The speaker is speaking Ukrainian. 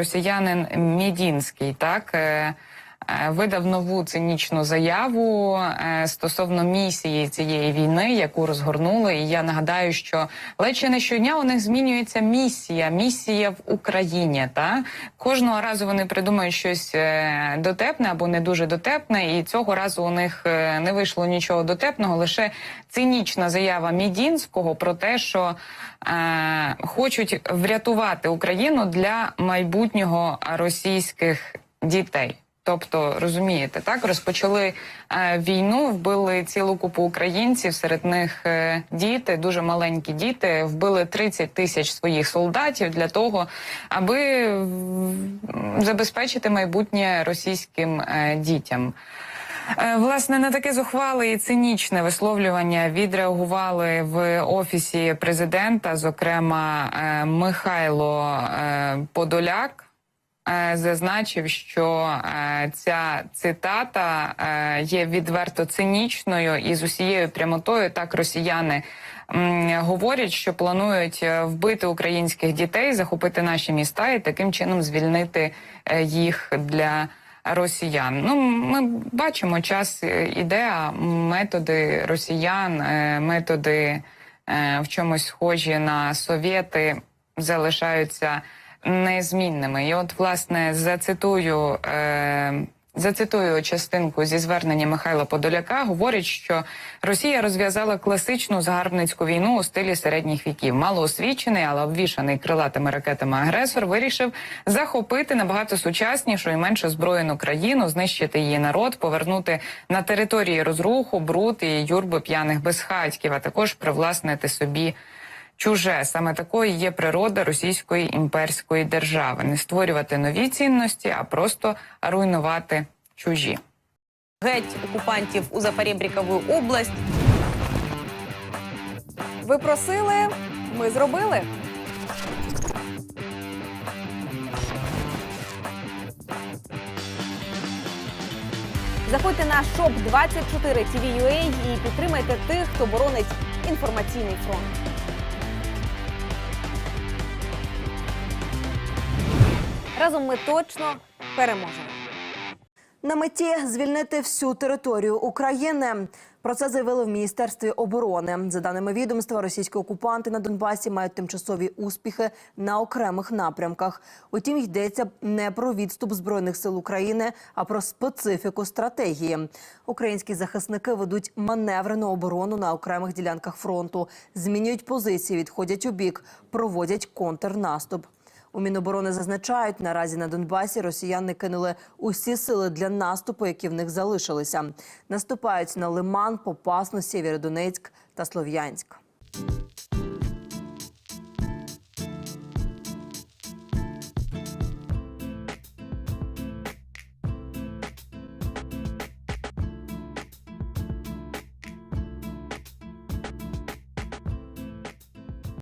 росіянин Мідінський, так. Е, Видав нову цинічну заяву е, стосовно місії цієї війни, яку розгорнули. І я нагадаю, що ледь не щодня у них змінюється місія, місія в Україні. Та кожного разу вони придумають щось е, дотепне або не дуже дотепне, і цього разу у них не вийшло нічого дотепного, лише цинічна заява Мідінського про те, що е, хочуть врятувати Україну для майбутнього російських дітей. Тобто, розумієте, так розпочали е, війну, вбили цілу купу українців. Серед них е, діти, дуже маленькі діти, вбили 30 тисяч своїх солдатів для того, аби забезпечити майбутнє російським е, дітям. Е, Власне, на таке зухвале і цинічне висловлювання відреагували в офісі президента, зокрема е, Михайло е, Подоляк. Е, Зазначив, що е, ця цитата е, є відверто цинічною і з усією прямотою так росіяни говорять, що планують вбити українських дітей, захопити наші міста і таким чином звільнити їх для росіян. Ну, ми бачимо, час іде, а методи росіян, методи в чомусь схожі на совєти залишаються незмінними. І от, власне, зацитую. Е, Зацитую частинку зі звернення Михайла Подоляка. Говорить, що Росія розв'язала класичну загарбницьку війну у стилі середніх віків. Малоосвічений, але обвішаний крилатими ракетами агресор вирішив захопити набагато сучаснішу і менш озброєну країну, знищити її народ, повернути на території розруху, бруд і юрби п'яних безхатьків, а також привласнити собі чуже. Саме такою є природа російської імперської держави. Не створювати нові цінності, а просто руйнувати чужі. Геть окупантів у Запорєбрікову область. Ви просили, ми зробили. Заходьте на shop 24 TV.ua і підтримайте тих, хто боронить інформаційний фронт. Разом ми точно переможемо. На меті звільнити всю територію України. Про це заявили в міністерстві оборони. За даними відомства, російські окупанти на Донбасі мають тимчасові успіхи на окремих напрямках. Утім, йдеться не про відступ збройних сил України, а про специфіку стратегії. Українські захисники ведуть маневрену оборону на окремих ділянках фронту, змінюють позиції, відходять у бік, проводять контрнаступ. У Міноборони зазначають, наразі на Донбасі росіяни кинули усі сили для наступу, які в них залишилися. Наступають на Лиман, Попасну, Сєвєродонецьк та Слов'янськ.